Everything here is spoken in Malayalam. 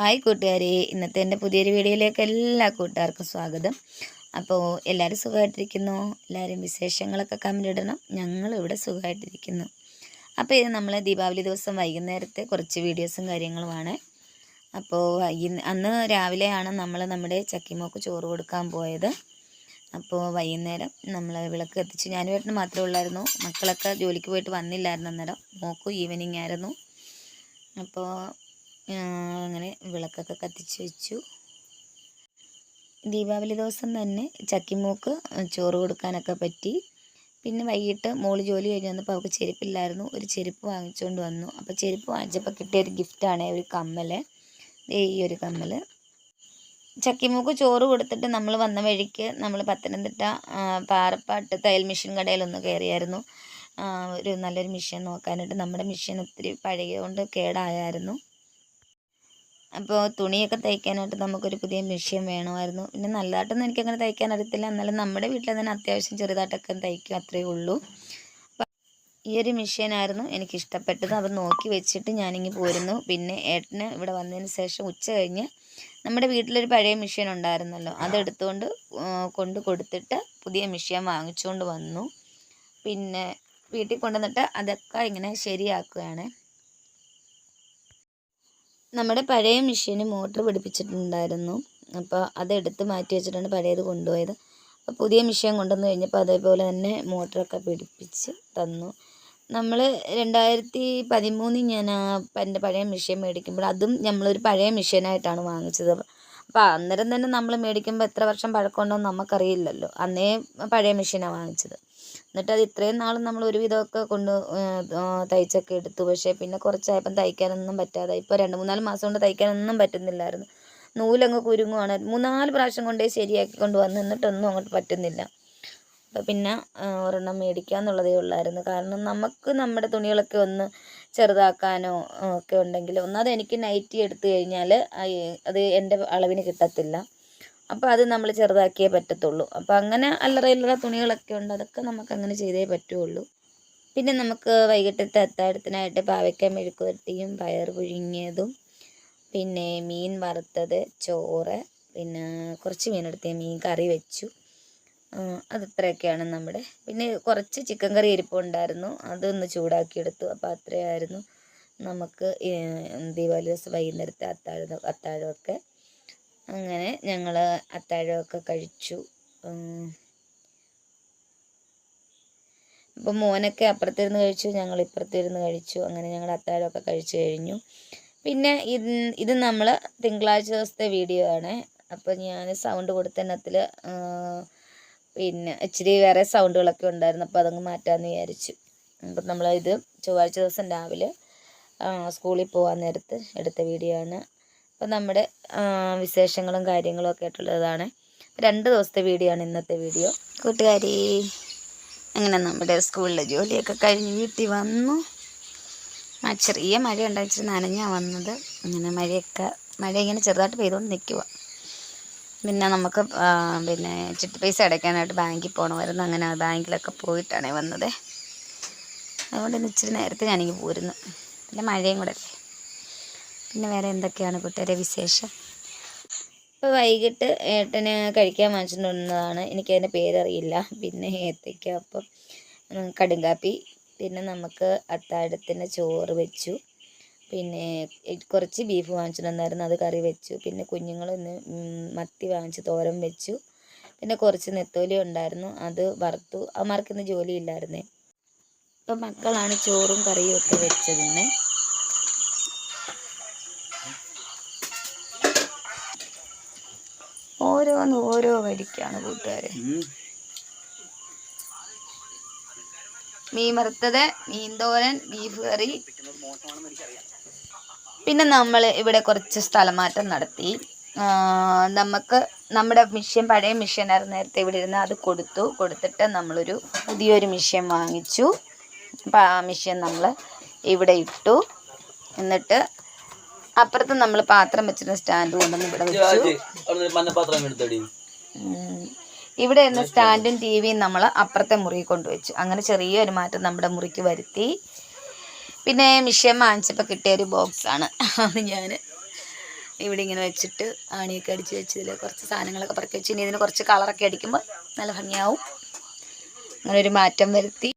ഹായ് കൂട്ടുകാരെ. ഇന്നത്തെ എന്റെ പുതിയൊരു വീഡിയോയിലേക്ക് എല്ലാ കൂട്ടുകാർക്കും സ്വാഗതം. അപ്പോൾ എല്ലാവരും സുഖമായിട്ടിരിക്കുന്നു? എല്ലാവരും വിശേഷങ്ങളൊക്കെ കമന്റ് ഇടണം. ഞങ്ങൾ ഇവിടെ സുഖമായിട്ടിരിക്കുന്നു. അപ്പോൾ ഇത് നമ്മൾ ദീപാവലി ദിവസം വൈകുന്നേരത്തെ കുറച്ച് വീഡിയോസും കാര്യങ്ങളുമാണ്. അപ്പോൾ അന്ന് രാവിലെയാണ് നമ്മൾ നമ്മുടെ ചക്കിമോക്ക് ചോറ് കൊടുക്കാൻ പോയത്. അപ്പോൾ വൈകുന്നേരം നമ്മൾ വിളക്ക് എത്തിച്ച് ഞാൻ ഏട്ടന് മാത്രമേ ഉള്ളായിരുന്നു. മക്കളൊക്കെ ജോലിക്ക് പോയിട്ട് വന്നില്ലായിരുന്നു അന്നേരം. മോക്കും ഈവനിങ് ആയിരുന്നു. അപ്പോൾ അങ്ങനെ വിളക്കൊക്കെ കത്തിച്ച് വെച്ചു. ദീപാവലി ദിവസം തന്നെ ചക്കിമൂക്ക് ചോറ് കൊടുക്കാനൊക്കെ പറ്റി. പിന്നെ വൈകിട്ട് മോൾ ജോലി കഴിഞ്ഞ് വന്നപ്പോൾ അവൾക്ക് ചെരുപ്പില്ലായിരുന്നു. ഒരു ചെരുപ്പ് വാങ്ങിച്ചുകൊണ്ട് വന്നു. അപ്പോൾ ചെരുപ്പ് വാങ്ങിച്ചപ്പോൾ കിട്ടിയ ഒരു ഗിഫ്റ്റാണ് ഒരു കമ്മൽ ഈ ഒരു കമ്മൽ ചക്കിമൂക്ക് ചോറ് കൊടുത്തിട്ട് നമ്മൾ വന്ന വഴിക്ക് നമ്മൾ പത്തനംതിട്ട പാറപ്പാട്ട് തയ്യൽ മെഷീൻ കടയിലൊന്ന് കയറിയായിരുന്നു ഒരു നല്ലൊരു മെഷീൻ നോക്കാനായിട്ട്. നമ്മുടെ മെഷീൻ ഒത്തിരി പഴകിയതുകൊണ്ട് കേടായായിരുന്നു. അപ്പോൾ തുണിയൊക്കെ തയ്ക്കാനായിട്ട് നമുക്കൊരു പുതിയ മെഷീൻ വേണമായിരുന്നു. പിന്നെ നല്ലതായിട്ടൊന്നും എനിക്കങ്ങനെ തയ്ക്കാൻ അറിയത്തില്ല. എന്നാലും നമ്മുടെ വീട്ടിൽ തന്നെ അത്യാവശ്യം ചെറുതായിട്ടൊക്കെ തയ്ക്കും അത്രയേ ഉള്ളൂ. ഈ ഒരു മെഷീനായിരുന്നു എനിക്ക് ഇഷ്ടപ്പെട്ടത് അത് നോക്കി വെച്ചിട്ട് ഞാനിങ്ങി പോരുന്നു. പിന്നെ ഏട്ടന് ഇവിടെ വന്നതിന് ശേഷം ഉച്ച കഴിഞ്ഞ് നമ്മുടെ വീട്ടിലൊരു പഴയ മെഷീൻ ഉണ്ടായിരുന്നല്ലോ. അതെടുത്തുകൊണ്ട് കൊണ്ട് കൊടുത്തിട്ട് പുതിയ മെഷീൻ വാങ്ങിച്ചുകൊണ്ട് വന്നു. പിന്നെ വീട്ടിൽ കൊണ്ടുവന്നിട്ട് അതൊക്കെ ഇങ്ങനെ ശരിയാക്കുകയാണ്. നമ്മുടെ പഴയ മെഷീന് മോട്ടർ പിടിപ്പിച്ചിട്ടുണ്ടായിരുന്നു. അപ്പോൾ അതെടുത്ത് മാറ്റി വെച്ചിട്ടാണ് പഴയത് കൊണ്ടുപോയത്. അപ്പോൾ പുതിയ മെഷീൻ കൊണ്ടുവന്ന് കഴിഞ്ഞപ്പോൾ അതേപോലെ തന്നെ മോട്ടറൊക്കെ പിടിപ്പിച്ച് തന്നു. നമ്മൾ രണ്ടായിരത്തി പതിമൂന്നിൽ ഞാൻ എന്റെ പഴയ മെഷീൻ മേടിക്കുമ്പോൾ അതും നമ്മളൊരു പഴയ മെഷീനായിട്ടാണ് വാങ്ങിച്ചത്. അപ്പോൾ അന്നേരം തന്നെ നമ്മൾ മേടിക്കുമ്പോൾ എത്ര വർഷം പഴക്കമുണ്ടോ നമുക്കറിയില്ലല്ലോ. അന്നേ പഴയ മെഷീനാണ് വാങ്ങിച്ചത്. എന്നിട്ട് അത് ഇത്രയും നാളും നമ്മൾ ഒരുവിധമൊക്കെ കൊണ്ട് തയ്ച്ചൊക്കെ എടുത്തു. പക്ഷേ പിന്നെ കുറച്ചായപ്പം തയ്ക്കാനൊന്നും പറ്റാതെ ഇപ്പോൾ രണ്ട് മൂന്നാൽ മാസം കൊണ്ട് തയ്ക്കാനൊന്നും പറ്റുന്നില്ലായിരുന്നു. നൂലങ്ങ് കുരുങ്ങുവാണ്. മൂന്നാൽ പ്രാവശ്യം കൊണ്ടേ ശരിയാക്കി കൊണ്ട് വന്ന് എന്നിട്ടൊന്നും അങ്ങോട്ട് പറ്റുന്നില്ല. അപ്പം പിന്നെ ഒരെണ്ണം മേടിക്കാമെന്നുള്ളതേ ഉള്ളായിരുന്നു. കാരണം നമുക്ക് നമ്മുടെ തുണികളൊക്കെ ഒന്ന് ചെറുതാക്കാനോ ഒക്കെ ഉണ്ടെങ്കിൽ ഒന്നാമത് എനിക്ക് നൈറ്റി എടുത്തു കഴിഞ്ഞാൽ അത് എന്റെ അളവിന് കിട്ടത്തില്ല. അപ്പോൾ അത് നമ്മൾ ചെറുതാക്കിയേ പറ്റത്തുള്ളൂ. അപ്പോൾ അങ്ങനെ അല്ലറ തുണികളൊക്കെ ഉണ്ട്. അതൊക്കെ നമുക്ക് അങ്ങനെ ചെയ്തേ പറ്റുള്ളൂ. പിന്നെ നമുക്ക് വൈകിട്ടത്തെ അത്താഴത്തിനായിട്ട് പാവയ്ക്ക മെഴുക്കുവരട്ടിയും പയർ പുഴുങ്ങിയതും പിന്നെ മീൻ വറുത്തത് ചോറ് പിന്നെ കുറച്ച് മീനെടുത്ത് മീൻ കറി വെച്ചു. അത് ഇത്രയൊക്കെയാണ് നമ്മുടെ. പിന്നെ കുറച്ച് ചിക്കൻ കറി ഇരിപ്പുണ്ടായിരുന്നു അതൊന്ന് ചൂടാക്കിയെടുത്തു. അപ്പോൾ അത്രയായിരുന്നു നമുക്ക് ദീപാവലി ദിവസം വൈകുന്നേരത്തെ അത്താഴം അത്താഴമൊക്കെ. അങ്ങനെ ഞങ്ങൾ അത്താഴമൊക്കെ കഴിച്ചു. അപ്പോൾ മോനൊക്കെ അപ്പുറത്തിരുന്ന് കഴിച്ചു ഞങ്ങൾ ഇപ്പുറത്തിരുന്ന് കഴിച്ചു. അങ്ങനെ ഞങ്ങൾ അത്താഴമൊക്കെ കഴിച്ചു കഴിഞ്ഞു. പിന്നെ ഇത് ഇത് നമ്മൾ തിങ്കളാഴ്ച ദിവസത്തെ വീഡിയോ ആണ്. അപ്പോൾ ഞാൻ സൗണ്ട് കൊടുത്തതിനകത്തിൽ പിന്നെ ഇച്ചിരി വേറെ സൗണ്ടുകളൊക്കെ ഉണ്ടായിരുന്നു. അപ്പോൾ അതങ്ങ് മാറ്റാമെന്ന് വിചാരിച്ചു. അപ്പം നമ്മൾ ഇത് ചൊവ്വാഴ്ച ദിവസം രാവിലെ സ്കൂളിൽ പോകാൻ നേരത്ത് എടുത്ത വീഡിയോ ആണ്. അപ്പോൾ നമ്മുടെ വിശേഷങ്ങളും കാര്യങ്ങളും ഒക്കെ ആയിട്ടുള്ളതാണ്. രണ്ട് ദിവസത്തെ വീഡിയോ ആണ് ഇന്നത്തെ വീഡിയോ. കൂട്ടുകാരി അങ്ങനെ നമ്മുടെ സ്കൂളിലെ ജോലിയൊക്കെ കഴിഞ്ഞ് വീട്ടിൽ വന്നു. ചെറിയ മഴ ഉണ്ടായിച്ചിട്ട് നനഞ്ഞാണ് വന്നത്. അങ്ങനെ മഴയൊക്കെ മഴ ഇങ്ങനെ ചെറുതായിട്ട് പെയ്തുകൊണ്ട് നിൽക്കുക പിന്നെ നമുക്ക് പിന്നെ ചിട്ടി പൈസ അടയ്ക്കാനായിട്ട് ബാങ്കിൽ പോകണമായിരുന്നു അങ്ങനെ ബാങ്കിലൊക്കെ പോയിട്ടാണേ വന്നത്. അതുകൊണ്ട് ഇന്ന് ഇച്ചിരി നേരത്തെ ഞാനിങ്ങനെ പോരുന്നു. പിന്നെ മഴയും കൂടെ അല്ലേ? പിന്നെ വേറെ എന്തൊക്കെയാണ് കൂട്ടുകാരെ വിശേഷം? ഇപ്പോൾ വൈകിട്ട് ഏട്ടന് കഴിക്കാൻ വാങ്ങിച്ചിട്ടുണ്ടെന്നതാണ് എനിക്കതിന്റെ പേരറിയില്ല. പിന്നെ ഏത്തയ്ക്ക അപ്പം കടുങ്കാപ്പി. പിന്നെ നമുക്ക് അത്താഴത്തിന് ചോറ് വെച്ചു. പിന്നെ കുറച്ച് ബീഫ് വാങ്ങിച്ചിട്ടുണ്ടായിരുന്നു. അത് കറി വെച്ചു. പിന്നെ കുഞ്ഞുങ്ങളൊന്ന് മത്തി വാങ്ങിച്ച് തോരൻ വെച്ചു. പിന്നെ കുറച്ച് നെത്തോലി ഉണ്ടായിരുന്നു. അത് വറുത്തു. അവന്മാർക്ക് ജോലി ജോലിയില്ലായിരുന്നേ. അപ്പം മക്കളാണ് ചോറും കറിയും ഒക്കെ വെച്ചതിന്നെ ഓരോന്ന് ഓരോ വരിക്കാണ് കൂട്ടുകാരെ. മീൻ വറുത്തത് മീൻ തോരൻ ബീഫ് കറി. പിന്നെ നമ്മൾ ഇവിടെ കുറച്ച് സ്ഥലമാറ്റം നടത്തി. നമുക്ക് നമ്മുടെ മിഷ്യൻ പഴയ മിഷ്യനായിരുന്നു നേരത്തെ ഇവിടെ ഇരുന്ന് അത് കൊടുത്തു. കൊടുത്തിട്ട് നമ്മളൊരു പുതിയൊരു മിഷ്യൻ വാങ്ങിച്ചു. അപ്പോൾ ആ മിഷ്യൻ നമ്മൾ ഇവിടെ ഇട്ടു. എന്നിട്ട് അപ്പുറത്ത് നമ്മൾ പാത്രം വെച്ചിരുന്ന സ്റ്റാൻഡ് കൊണ്ടുവന്ന് ഇവിടെ വെച്ചു. ഇവിടെ ഇരുന്ന സ്റ്റാൻഡും ടി വിയും നമ്മൾ അപ്പുറത്തെ മുറിയിൽ കൊണ്ടുവച്ചു അങ്ങനെ ചെറിയൊരു മാറ്റം നമ്മുടെ മുറിക്ക് വരുത്തി. പിന്നെ മിഷൻ വാങ്ങിച്ചപ്പോൾ കിട്ടിയ ഒരു ബോക്സാണ് അത് ഞാൻ ഇവിടെ ഇങ്ങനെ വെച്ചിട്ട് ആണിയൊക്കെ അടിച്ച് വെച്ചതിൽ കുറച്ച് സാധനങ്ങളൊക്കെ പറക്കി വെച്ച്. ഇനി ഇതിന് കുറച്ച് കളറൊക്കെ അടിക്കുമ്പോൾ നല്ല ഭംഗിയാവും. അങ്ങനെ ഒരു മാറ്റം വരുത്തി.